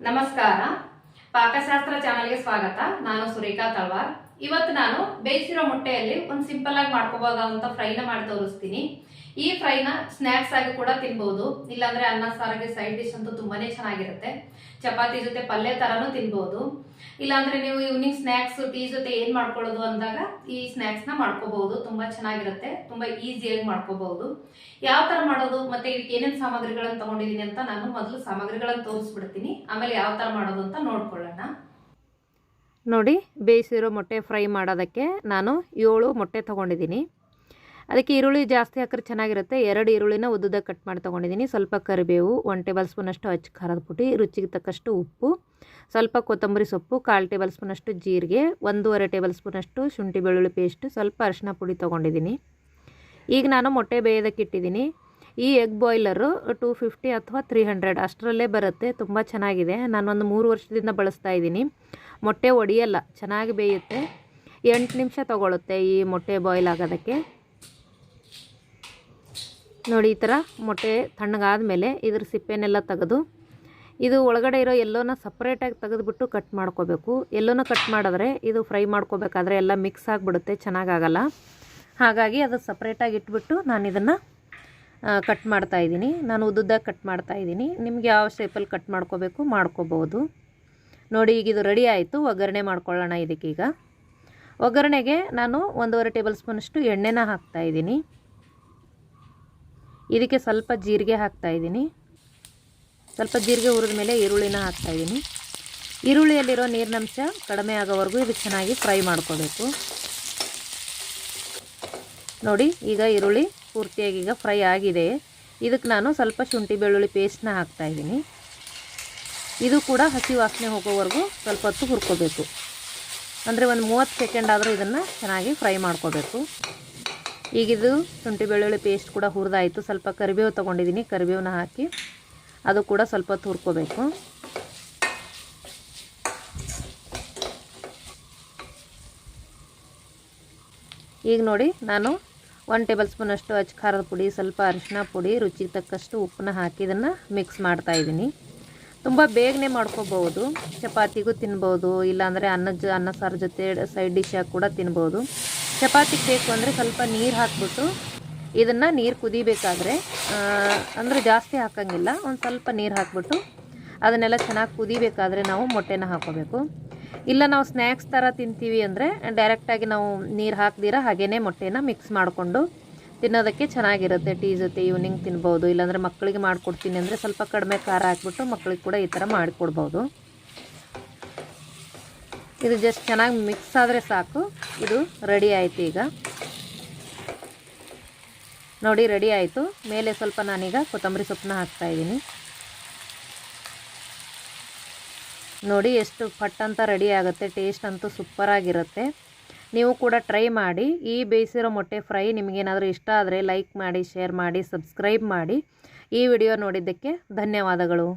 ನಮಸ್ಕಾರ. ಪಾಕಶಾಸ್ತ್ರ ಚಾನಲ್ಗೆ ಸ್ವಾಗತ. ನಾನು ಸುರೇಖಾ ತಳ್ವಾರ್ ಇವತ್ತು ನಾನು ಬೇಯಿಸಿರೋ ಮೊಟ್ಟೆಯಲ್ಲಿ ಒಂದು ಸಿಂಪಲ್ ಆಗಿ ಮಾಡ್ಕೋಬಹುದಾದಂತ ಫ್ರೈನ ಮಾಡಿ ತೋರಿಸ್ತೀನಿ. ಈ ಫ್ರೈನ ಸ್ನ್ಯಾಕ್ಸ್ ಆಗಿ ಕೂಡ ತಿನ್ಬಹುದು ಇಲ್ಲಾಂದ್ರೆ ಅನ್ನ, ಸಾರಿಗೆ ಸೈಡ್ ಡಿಶ್ ಅಂತೂ ತುಂಬಾನೇ ಚೆನ್ನಾಗಿರುತ್ತೆ. ಚಪಾತಿ ಜೊತೆ ಪಲ್ಯ ತರನು ತಿನ್ಬಹುದು ಇಲ್ಲಾಂದ್ರೆ ನೀವು ಈವ್ನಿಂಗ್ ಸ್ನ್ಯಾಕ್ಸ್ ಟೀ ಜೊತೆ ಏನ್ ಮಾಡ್ಕೊಳ್ಳೋದು ಅಂದಾಗ ಈ ಸ್ನ್ಯಾಕ್ಸ್ನ ಮಾಡ್ಕೋಬಹುದು ತುಂಬಾ ಚೆನ್ನಾಗಿರುತ್ತೆ. ತುಂಬಾ ಈಸಿಯಾಗಿ ಮಾಡ್ಕೋಬಹುದು ಯಾವ ತರ ಮಾಡೋದು ಮತ್ತೆ ಇದಕ್ಕೆ ಏನೇನ್ ಸಾಮಗ್ರಿಗಳನ್ನ ತಗೊಂಡಿದೀನಿ ಅಂತ ನಾನು ಮೊದಲು ಸಾಮಗ್ರಿಗಳನ್ನ ತೋರಿಸ್ಬಿಡ್ತೀನಿ. ಆಮೇಲೆ ಯಾವ ತರ ಮಾಡೋದು ಅಂತ ನೋಡ್ಕೊಳ್ಳೋಣ. ನೋಡಿ ಬೇಯಿಸಿರೋ ಮೊಟ್ಟೆ ಫ್ರೈ ಮಾಡೋದಕ್ಕೆ ನಾನು ಏಳು ಮೊಟ್ಟೆ ತೊಗೊಂಡಿದ್ದೀನಿ. ಅದಕ್ಕೆ ಈರುಳ್ಳಿ ಜಾಸ್ತಿ ಹಾಕಿದ್ರೆ ಚೆನ್ನಾಗಿರುತ್ತೆ. ಎರಡು ಈರುಳ್ಳಿನ ಉದ್ದದ ಕಟ್ ಮಾಡಿ ತೊಗೊಂಡಿದ್ದೀನಿ. ಸ್ವಲ್ಪ ಕರಿಬೇವು ಒನ್ ಟೇಬಲ್ ಸ್ಪೂನಷ್ಟು ಅಚ್ಚ ಖಾರದ ಪುಡಿ, ರುಚಿಗೆ ತಕ್ಕಷ್ಟು ಉಪ್ಪು, ಸ್ವಲ್ಪ ಕೊತ್ತಂಬರಿ ಸೊಪ್ಪು, ಕಾಲು ಟೇಬಲ್ ಸ್ಪೂನಷ್ಟು ಜೀರಿಗೆ, ಒಂದೂವರೆ ಟೇಬಲ್ ಸ್ಪೂನಷ್ಟು ಶುಂಠಿ ಬೆಳ್ಳುಳ್ಳಿ ಪೇಸ್ಟ್, ಸ್ವಲ್ಪ ಅರಿಶಿನ ಪುಡಿ ತೊಗೊಂಡಿದ್ದೀನಿ. ಈಗ ನಾನು ಮೊಟ್ಟೆ ಬೇಯೋದಕ್ಕೆ ಇಟ್ಟಿದ್ದೀನಿ. ಈ ಎಗ್ ಬಾಯ್ಲರು ಟೂ ಫಿಫ್ಟಿ ಅಥವಾ ತ್ರೀ ಹಂಡ್ರೆಡ್ ಅಷ್ಟರಲ್ಲೇ ಬರುತ್ತೆ. ತುಂಬ ಚೆನ್ನಾಗಿದೆ. ನಾನೊಂದು ಮೂರು ವರ್ಷದಿಂದ ಬಳಸ್ತಾ ಇದ್ದೀನಿ. ಮೊಟ್ಟೆ ಒಡೆಯಲ್ಲ, ಚೆನ್ನಾಗಿ ಬೇಯುತ್ತೆ. ಎಂಟು ನಿಮಿಷ ತೊಗೊಳುತ್ತೆ ಈ ಮೊಟ್ಟೆ ಬಾಯ್ಲ್ ಆಗೋದಕ್ಕೆ. ನೋಡಿ, ಈ ಥರ ಮೊಟ್ಟೆ ತಣ್ಣಗಾದ್ಮೇಲೆ ಇದ್ರ ಸಿಪ್ಪೆನೆಲ್ಲ ತೆಗೆದು, ಇದು ಒಳಗಡೆ ಇರೋ ಎಲ್ಲೋನ ಸಪ್ರೇಟಾಗಿ ತೆಗೆದುಬಿಟ್ಟು ಕಟ್ ಮಾಡ್ಕೋಬೇಕು. ಎಲ್ಲೋನ ಕಟ್ ಮಾಡಿದ್ರೆ ಇದು ಫ್ರೈ ಮಾಡ್ಕೋಬೇಕಾದ್ರೆ ಎಲ್ಲ ಮಿಕ್ಸ್ ಆಗಿಬಿಡುತ್ತೆ, ಚೆನ್ನಾಗಾಗಲ್ಲ. ಹಾಗಾಗಿ ಅದು ಸಪ್ರೇಟಾಗಿ ಇಟ್ಬಿಟ್ಟು ನಾನು ಇದನ್ನು ಕಟ್ ಮಾಡ್ತಾ ಇದ್ದೀನಿ. ನಾನು ಉದ್ದುದ್ದಾಗಿ ಕಟ್ ಮಾಡ್ತಾಯಿದ್ದೀನಿ ನಿಮ್ಗೆ ಯಾವ ಶೇಪಲ್ಲಿ ಕಟ್ ಮಾಡ್ಕೋಬೇಕು ಮಾಡ್ಕೋಬೋದು. ನೋಡಿ, ಈಗ ಇದು ರೆಡಿ ಆಯಿತು. ಒಗ್ಗರಣೆ ಮಾಡ್ಕೊಳ್ಳೋಣ ಇದಕ್ಕೀಗ. ಒಗ್ಗರಣೆಗೆ ನಾನು ಒಂದೂವರೆ ಟೇಬಲ್ ಸ್ಪೂನಷ್ಟು ಎಣ್ಣೆನ ಹಾಕ್ತಾ ಇದ್ದೀನಿ. ಇದಕ್ಕೆ ಸ್ವಲ್ಪ ಜೀರಿಗೆ ಹಾಕ್ತಾ ಇದ್ದೀನಿ. ಸ್ವಲ್ಪ ಜೀರಿಗೆ ಹುರಿದ ಮೇಲೆ ಈರುಳ್ಳಿನ ಹಾಕ್ತಾ ಇದ್ದೀನಿ. ಈರುಳ್ಳಿಯಲ್ಲಿರೋ ನೀರಿನಂಶ ಕಡಿಮೆ ಆಗೋವರೆಗೂ ಇದು ಚೆನ್ನಾಗಿ ಫ್ರೈ ಮಾಡ್ಕೋಬೇಕು. ನೋಡಿ, ಈಗ ಈರುಳ್ಳಿ ಪೂರ್ತಿಯಾಗಿ ಈಗ ಫ್ರೈ ಆಗಿದೆ. ಇದಕ್ಕೆ ನಾನು ಸ್ವಲ್ಪ ಶುಂಠಿ ಬೆಳ್ಳುಳ್ಳಿ ಪೇಸ್ಟ್ನ ಹಾಕ್ತಾ ಇದ್ದೀನಿ. ಇದು ಕೂಡ ಹಸಿ ವಾಸನೆ ಹೋಗೋವರೆಗೂ ಸ್ವಲ್ಪ ಹೊತ್ತು ಹುರ್ಕೋಬೇಕು. ಅಂದರೆ ಒಂದು ಮೂವತ್ತು ಸೆಕೆಂಡ್ ಆದರೂ ಇದನ್ನು ಚೆನ್ನಾಗಿ ಫ್ರೈ ಮಾಡ್ಕೋಬೇಕು. ಈಗಿದು ಶುಂಠಿ ಬೆಳ್ಳುಳ್ಳಿ ಪೇಸ್ಟ್ ಕೂಡ ಹುರಿದಾಯಿತು. ಸ್ವಲ್ಪ ಕರಿಬೇವು ತೊಗೊಂಡಿದ್ದೀನಿ ಕರಿಬೇವನ್ನ ಹಾಕಿ ಅದು ಕೂಡ ಸ್ವಲ್ಪ ಹೊತ್ತು ಹುರ್ಕೋಬೇಕು. ಈಗ ನೋಡಿ ನಾನು ಒನ್ ಟೇಬಲ್ ಸ್ಪೂನಷ್ಟು ಅಚ್ಚ ಖಾರದ ಪುಡಿ, ಸ್ವಲ್ಪ ಅರಿಶಿನ ಪುಡಿ, ರುಚಿಗೆ ತಕ್ಕಷ್ಟು ಉಪ್ಪನ್ನ ಹಾಕಿ ಇದನ್ನು ಮಿಕ್ಸ್ ಮಾಡ್ತಾ ಇದ್ದೀನಿ ತುಂಬ ಬೇಗನೆ ಮಾಡ್ಕೋಬೋದು ಚಪಾತಿಗೂ ತಿನ್ಬೋದು ಇಲ್ಲಾಂದರೆ ಅನ್ನದ ಅನ್ನ ಸಾರು ಜೊತೆ ಸೈಡ್ ಡಿಶಾಗಿ ಕೂಡ ತಿನ್ಬೋದು ಚಪಾತಿಗೆ ಬೇಕು ಅಂದರೆ ಸ್ವಲ್ಪ ನೀರು ಹಾಕ್ಬಿಟ್ಟು ಇದನ್ನು ನೀರು ಕುದಿಬೇಕಾದ್ರೆ ಅಂದರೆ ಜಾಸ್ತಿ ಹಾಕೋಂಗಿಲ್ಲ, ಒಂದು ಸ್ವಲ್ಪ ನೀರು ಹಾಕ್ಬಿಟ್ಟು ಅದನ್ನೆಲ್ಲ ಚೆನ್ನಾಗಿ ಕುದಿಬೇಕಾದ್ರೆ ನಾವು ಮೊಟ್ಟೆನ ಹಾಕೋಬೇಕು. ಇಲ್ಲ ನಾವು ಸ್ನ್ಯಾಕ್ಸ್ ಥರ ತಿಂತೀವಿ ಅಂದರೆ ಡೈರೆಕ್ಟಾಗಿ ನಾವು ನೀರು ಹಾಕ್ದಿರ ಹಾಗೇ ಮೊಟ್ಟೆನ ಮಿಕ್ಸ್ ಮಾಡಿಕೊಂಡು ತಿನ್ನೋದಕ್ಕೆ ಚೆನ್ನಾಗಿರುತ್ತೆ, ಟೀ ಜೊತೆ ಈವ್ನಿಂಗ್ ತಿನ್ಬೋದು. ಇಲ್ಲಾಂದರೆ ಮಕ್ಕಳಿಗೆ ಮಾಡಿಕೊಡ್ತೀನಿ ಅಂದರೆ ಸ್ವಲ್ಪ ಕಡಿಮೆ ಖಾರ ಹಾಕ್ಬಿಟ್ಟು ಮಕ್ಕಳಿಗೆ ಕೂಡ ಈ ಥರ ಮಾಡಿಕೊಡ್ಬೋದು. ಇದು ಜಸ್ಟ್ ಚೆನ್ನಾಗಿ ಮಿಕ್ಸ್ ಆದರೆ ಸಾಕು. ಇದು ರೆಡಿ ಆಯಿತು ಈಗ. ನೋಡಿ ರೆಡಿ ಆಯಿತು. ಮೇಲೆ ಸ್ವಲ್ಪ ನಾನೀಗ ಕೊತ್ತಂಬರಿ ಸೊಪ್ಪನ್ನ ಹಾಕ್ತಾಯಿದ್ದೀನಿ ನೋಡಿ, ಎಷ್ಟು ಪಟ್ ಅಂತ ರೆಡಿ ಆಗುತ್ತೆ. ಟೇಸ್ಟ್ ಅಂತೂ ಸೂಪರಾಗಿರುತ್ತೆ ನೀವು ಕೂಡ ಟ್ರೈ ಮಾಡಿ. ಈ ಬೇಯಿಸಿರೋ ಮೊಟ್ಟೆ ಫ್ರೈ ನಿಮಗೇನಾದರೂ ಇಷ್ಟ ಆದರೆ ಲೈಕ್ ಮಾಡಿ ಶೇರ್ ಮಾಡಿ ಸಬ್ಸ್ಕ್ರೈಬ್ ಮಾಡಿ. ಈ ವಿಡಿಯೋ ನೋಡಿದ್ದಕ್ಕೆ ಧನ್ಯವಾದಗಳು.